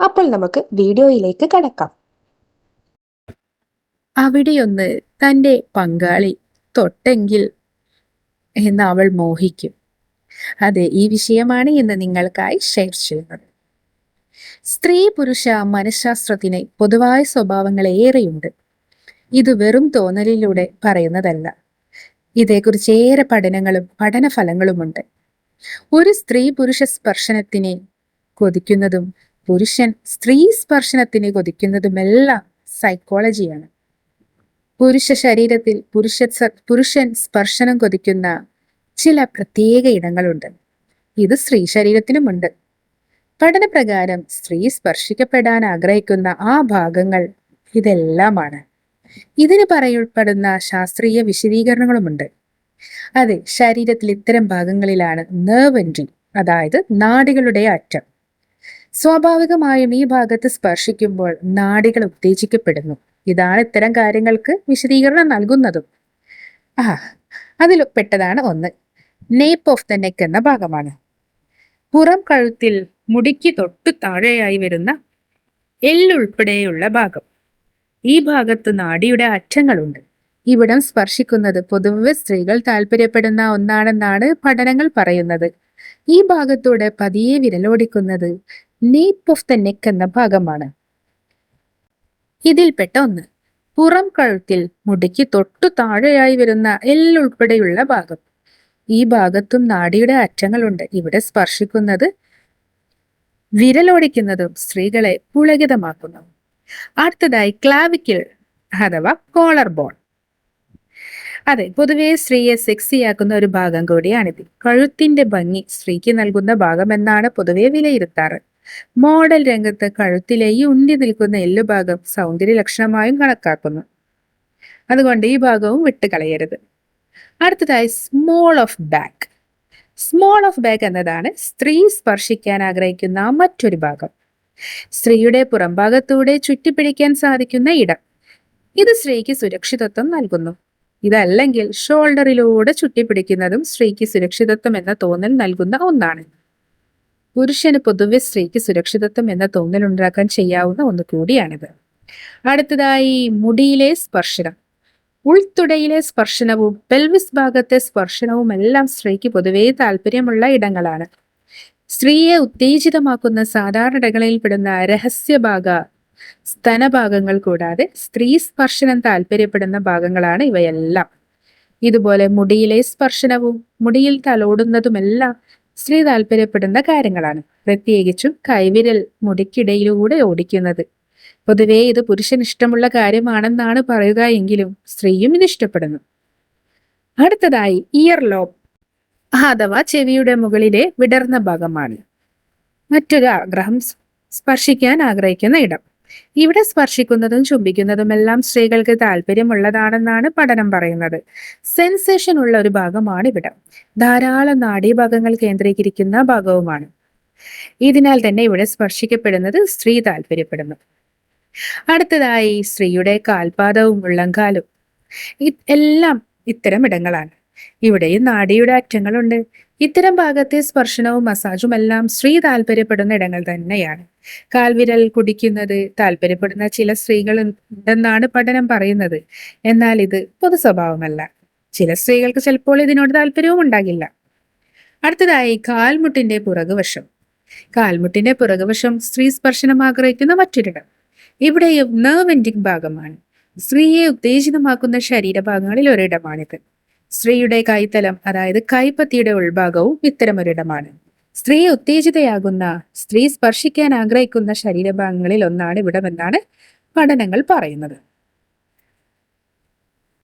അപ്പോൾ നമുക്ക് വീഡിയോയിലേക്ക് കടക്കാം. അവിടെയൊന്ന് തന്റെ പങ്കാളി തൊട്ടെങ്കിൽ എന്ന് അവൾ മോഹിക്കും. അതെ ഈ വിഷയമാണ് ഇന്ന് നിങ്ങൾക്കായി ഷെയർ ചെയ്യുന്നത്. സ്ത്രീ പുരുഷ മനഃശാസ്ത്രത്തിന് പൊതുവായ സ്വഭാവങ്ങൾ ഏറെയുണ്ട്. ഇത് വെറും തോന്നലിലൂടെ പറയുന്നതല്ല. ഇതേക്കുറിച്ച് ഏറെ പഠനങ്ങളും പഠനഫലങ്ങളുമുണ്ട്. ഒരു സ്ത്രീ പുരുഷ സ്പർശനത്തിനെ കൊതിക്കുന്നതും പുരുഷൻ സ്ത്രീ സ്പർശനത്തിന് കൊതിക്കുന്നതുമെല്ലാം സൈക്കോളജിയാണ് പുരുഷ ശരീരത്തിൽ പുരുഷ പുരുഷൻ സ്പർശനം കൊതിക്കുന്ന ചില പ്രത്യേക ഇടങ്ങളുണ്ട് ഇത് സ്ത്രീ ശരീരത്തിനുമുണ്ട്. പഠനപ്രകാരം സ്ത്രീ സ്പർശിക്കപ്പെടാൻ ആഗ്രഹിക്കുന്ന ആ ഭാഗങ്ങൾ ഇതെല്ലാമാണ്. ഇതിന് പറയപ്പെടുന്ന ശാസ്ത്രീയ വിശദീകരണങ്ങളുമുണ്ട്. അതെ ശരീരത്തിൽ ഇത്തരം ഭാഗങ്ങളിലാണ് നെർവ് എൻട്രി അതായത് നാടികളുടെ അറ്റം. സ്വാഭാവികമായും ഈ ഭാഗത്ത് സ്പർശിക്കുമ്പോൾ നാടികൾ ഉത്തേജിക്കപ്പെടുന്നു. ഇതാണ് ഇത്തരം കാര്യങ്ങൾക്ക് വിശദീകരണം നൽകുന്നതും. ആ അതിൽ പെട്ടതാണ് ഒന്ന്. നേപ്പ് ഓഫ് ദ നെക്ക് എന്ന ഭാഗമാണ്. പുറം കഴുത്തിൽ മുടിക്ക് തൊട്ടു താഴെയായി വരുന്ന എല്ലുൾപ്പെടെയുള്ള ഭാഗം. ഈ ഭാഗത്ത് നാടിയുടെ അറ്റങ്ങളുണ്ട്. ഇവിടം സ്പർശിക്കുന്നത് പൊതുവെ സ്ത്രീകൾ താല്പര്യപ്പെടുന്ന ഒന്നാണെന്നാണ് പഠനങ്ങൾ പറയുന്നത്. ഈ ഭാഗത്തോട് പതിയെ വിരലോടിക്കുന്നത് നേപ്പ് ഓഫ് ദ നെക്ക് എന്ന ഭാഗമാണ്. ഇതിൽപ്പെട്ട ഒന്ന്. പുറം കഴുത്തിൽ മുടിക്ക് തൊട്ടു താഴെയായി വരുന്ന എല്ലുൾപ്പെടെയുള്ള ഭാഗം. ഈ ഭാഗത്തും നാടിയുടെ അറ്റങ്ങളുണ്ട്. ഇവിടെ സ്പർശിക്കുന്നത് വിരലോടിക്കുന്നതും സ്ത്രീകളെ പുളകിതമാക്കുന്നു. അടുത്തതായി ക്ലാവിക്കിൾ അഥവാ കോളർ ബോൺ അതെ പൊതുവെ സ്ത്രീയെ സെക്സിയാക്കുന്ന ഒരു ഭാഗം കൂടിയാണിത് കഴുത്തിന്റെ ഭംഗി സ്ത്രീക്ക് നൽകുന്ന ഭാഗം എന്നാണ് പൊതുവെ വിലയിരുത്താറ്. മോഡൽ രംഗത്ത് കഴുത്തിലെ ഈ ഉണ്ടി നിൽക്കുന്ന എല്ലുഭാഗം സൗന്ദര്യ ലക്ഷണമായും കണക്കാക്കുന്നു. അതുകൊണ്ട് ഈ ഭാഗവും വിട്ടുകളയരുത്. അടുത്തതായി small of back small of back എന്നതാണ് സ്ത്രീ സ്പർശിക്കാൻ ആഗ്രഹിക്കുന്ന മറ്റൊരു ഭാഗം. സ്ത്രീയുടെ പുറംഭാഗത്തൂടെ ചുറ്റിപ്പിടിക്കാൻ സാധിക്കുന്ന ഇടം. ഇത് സ്ത്രീക്ക് സുരക്ഷിതത്വം നൽകുന്നു. ഇതല്ലെങ്കിൽ ഷോൾഡറിലൂടെ ചുറ്റിപ്പിടിക്കുന്നതും സ്ത്രീക്ക് സുരക്ഷിതത്വം എന്ന തോന്നൽ നൽകുന്ന ഒന്നാണ്. പുരുഷന് പൊതുവെ സ്ത്രീക്ക് സുരക്ഷിതത്വം എന്ന തോന്നൽ ഉണ്ടാക്കാൻ ചെയ്യാവുന്ന ഒന്ന് കൂടിയാണിത്. അടുത്തതായി മുടിയിലെ സ്പർശനം. ഉൾത്തുടയിലെ സ്പർശനവും പെൽവിസ് ഭാഗത്തെ സ്പർശനവും എല്ലാം സ്ത്രീക്ക് പൊതുവേ താല്പര്യമുള്ള ഇടങ്ങളാണ്. സ്ത്രീയെ ഉത്തേജിതമാക്കുന്ന സാധാരണ ഇടങ്ങളിൽ പെടുന്ന രഹസ്യഭാഗ സ്തനഭാഗങ്ങൾ കൂടാതെ സ്ത്രീ സ്പർശനം താല്പര്യപ്പെടുന്ന ഭാഗങ്ങളാണ് ഇവയെല്ലാം. ഇതുപോലെ മുടിയിലെ സ്പർശനവും മുടിയിൽ തലോടുന്നതുമെല്ലാം സ്ത്രീ താല്പര്യപ്പെടുന്ന കാര്യങ്ങളാണ്. പ്രത്യേകിച്ചും കൈവിരൽ മുടിക്കിടയിലൂടെ ഓടിക്കുന്നത്. പൊതുവേ ഇത് പുരുഷൻ ഇഷ്ടമുള്ള കാര്യമാണെന്നാണ് പറയുക എങ്കിലും സ്ത്രീയും ഇത് ഇഷ്ടപ്പെടുന്നു. അടുത്തതായി ഇയർ ലോബ് അഥവാ ചെവിയുടെ മുകളിലെ വിടർന്ന ഭാഗമാണ്. മറ്റൊരു ആഗ്രഹം സ്പർശിക്കാൻ ആഗ്രഹിക്കുന്ന ഇടം. ഇവിടെ സ്പർശിക്കുന്നതും ചുംബിക്കുന്നതും എല്ലാം സ്ത്രീകൾക്ക് താല്പര്യമുള്ളതാണെന്നാണ് പഠനം പറയുന്നത്. സെൻസേഷൻ ഉള്ള ഒരു ഭാഗമാണ് ഇവിടെ ധാരാളം നാഡീഭാഗങ്ങൾ കേന്ദ്രീകരിക്കുന്ന ഭാഗവുമാണ്. ഇതിനാൽ തന്നെ ഇവിടെ സ്പർശിക്കപ്പെടുന്നത് സ്ത്രീ താല്പര്യപ്പെടുന്നു. അടുത്തതായി സ്ത്രീയുടെ കാൽപാദവും ഉള്ളങ്കാലും. എല്ലാം ഇത്തരം ഇടങ്ങളാണ്. ഇവിടെയും നാഡിയുടെ അറ്റങ്ങളുണ്ട്. ഇത്തരം ഭാഗത്തെ സ്പർശനവും മസാജും എല്ലാം സ്ത്രീ താല്പര്യപ്പെടുന്ന ഇടങ്ങൾ തന്നെയാണ്. കാൽവിരൽ കുടിക്കുന്നത് താല്പര്യപ്പെടുന്ന ചില സ്ത്രീകൾ ഉണ്ടെന്നാണ് പഠനം പറയുന്നത്. എന്നാൽ ഇത് പൊതു സ്വഭാവമല്ല ചില സ്ത്രീകൾക്ക് ചിലപ്പോൾ ഇതിനോട് താല്പര്യവും ഉണ്ടാകില്ല. അടുത്തതായി കാൽമുട്ടിന്റെ പുറകുവശം. കാൽമുട്ടിന്റെ പുറകുവശം സ്ത്രീ സ്പർശനം ആഗ്രഹിക്കുന്ന മറ്റൊരിടം. ഇവിടെയും നെർവ് ഭാഗമാണ്. സ്ത്രീയെ ഉത്തേജിതമാക്കുന്ന ശരീരഭാഗങ്ങളിൽ ഒരിടമാണിത്. സ്ത്രീയുടെ കൈത്തലം അതായത് കൈപ്പത്തിയുടെ ഉൾഭാഗവും ഇത്തരമൊരിടമാണ്. സ്ത്രീ ഉത്തേജിതയാകുന്ന സ്ത്രീ സ്പർശിക്കാൻ ആഗ്രഹിക്കുന്ന ശരീരഭാഗങ്ങളിൽ ഒന്നാണ് ഇവിടമെന്നാണ് പഠനങ്ങൾ പറയുന്നത്.